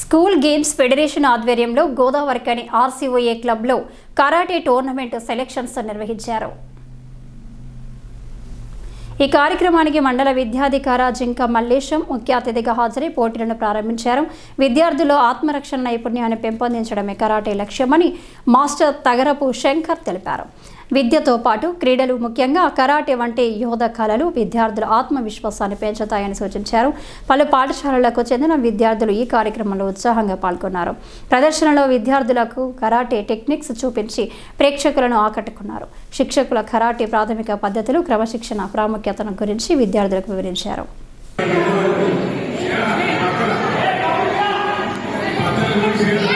School games federation ఆధ్వర్యంలో గోదావరికని RCOA క్లబ్లో కరాటే టోర్నమెంట్ సెలక్షన్స్ నిర్వహించారు. ఈ కార్యక్రమానికి మండల విద్యాధికార జింక మల్లేశం ముఖ్య అతిథిగా హాజరై పోటీలను ప్రారంభించారు. విద్యార్థుల్లో ఆత్మరక్షణ నైపుణ్యాన్ని పెంపొందించడమే కరాటే లక్ష్యమని మాస్టర్ తగరపు శంకర్ తెలిపారు. విద్యతో పాటు క్రీడలు ముఖ్యంగా కరాటే వంటి యోధ కళలు విద్యార్థుల ఆత్మవిశ్వాసాన్ని పెంచుతాయని సూచించారు. పలు పాఠశాలలకు చెందిన విద్యార్థులు ఈ కార్యక్రమంలో ఉత్సాహంగా పాల్గొన్నారు. ప్రదర్శనలో విద్యార్థులకు కరాటే టెక్నిక్స్ చూపించి ప్రేక్షకులను ఆకట్టుకున్నారు. శిక్షకుల కరాటే ప్రాథమిక పద్ధతులు క్రమశిక్షణ ప్రాముఖ్యతను గురించి విద్యార్థులకు వివరించారు. Yeah.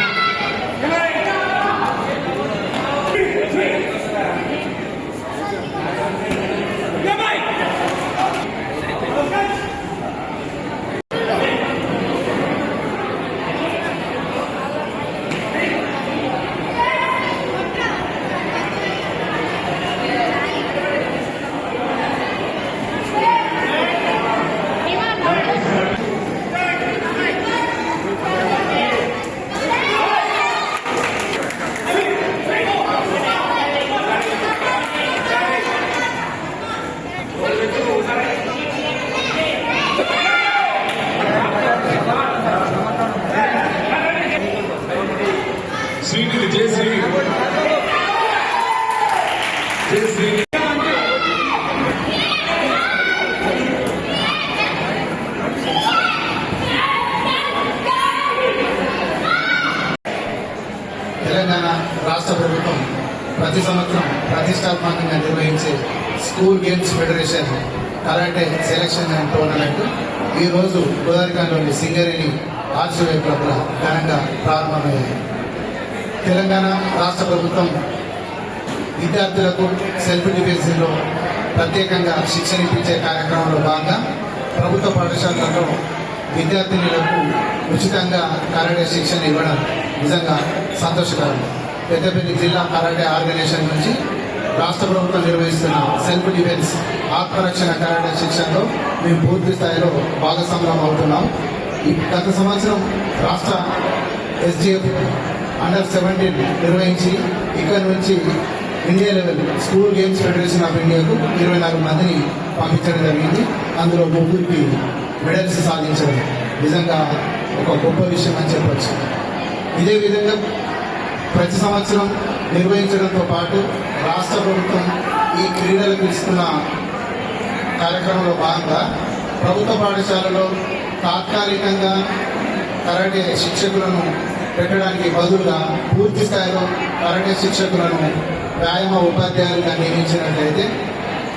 జయ శ్రీ జయ తెలంగాణ రాష్ట్ర ప్రభుత్వం ప్రతి సంవత్సరం ప్రతిష్టాత్మకంగా నిర్వహించే school games federation karate selection and tournament. ఈ రోజు గోదావరిఖండ్లోని సింగరేణి ఆర్షవే క్లబ్ల ఘనంగా ప్రారంభమైంది తెలంగాణ రాష్ట్ర ప్రభుత్వం విద్యార్థులకు సెల్ఫ్ డిఫెన్స్లో ప్రత్యేకంగా శిక్షణ ఇప్పించే కార్యక్రమంలో భాగంగా ప్రభుత్వ పాఠశాలల్లో విద్యార్థినులకు ఉచితంగా కరాటే శిక్షణ ఇవ్వడం నిజంగా సంతోషకరం. పెద్దపల్లి జిల్లా కరాటే ఆర్గనైజేషన్ నుంచి రాష్ట్ర ప్రభుత్వం నిర్వహిస్తున్న సెల్ఫ్ డిఫెన్స్ ఆత్మరక్షణ కరాటే శిక్షణలో మేము పూర్తి స్థాయిలో భాగస్వామ్యం అవుతున్నాం. గత సంవత్సరం రాష్ట్ర ఎస్డిఎఫ్ అండర్ సెవెంటీన్ నిర్వహించి ఇక్కడ నుంచి India level school games federation of ఇండియాకు ఇరవై నాలుగు మందిని పంపించడం జరిగింది. అందులో ముగ్గురికి మెడల్స్ సాధించడం నిజంగా ఒక గొప్ప విషయం అని చెప్పచ్చు. ఇదే విధంగా ప్రతి సంవత్సరం నిర్వహించడంతో పాటు రాష్ట్ర ప్రభుత్వం ఈ క్రీడలకు ఇస్తున్న కార్యక్రమంలో భాగంగా ప్రభుత్వ పాఠశాలలో తాత్కాలికంగా కరాటే శిక్షకులను పెట్టడానికి బదులుగా పూర్తి స్థాయిలో కరాటే శిక్షకులను వ్యాయామ ఉపాధ్యాయులుగా నియమించినట్లయితే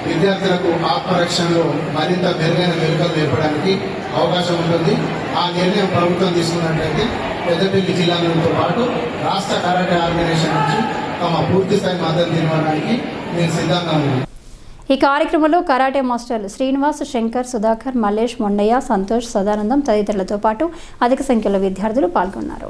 విద్యార్థులకు ఆత్మరక్షణలో మరింత మెరుగైన మెరుగులు నేర్పడానికి అవకాశం ఉంటుంది. ఆ నిర్ణయం ప్రభుత్వం తీసుకున్నట్లయితే పెద్దపల్లి జిల్లాలతో పాటు రాష్ట్ర కరాటే ఆర్గనైజేషన్ నుంచి తమ పూర్తి స్థాయి మద్దతు ఇవ్వడానికి నేను సిద్ధంగా ఉన్నాను. ఈ కార్యక్రమంలో కరాటే మాస్టర్లు శ్రీనివాస్ శంకర్ సుధాకర్ మల్లేష్ మొండయ్య సంతోష్ సదానందం తదితరులతో పాటు అధిక సంఖ్యలో విద్యార్థులు పాల్గొన్నారు.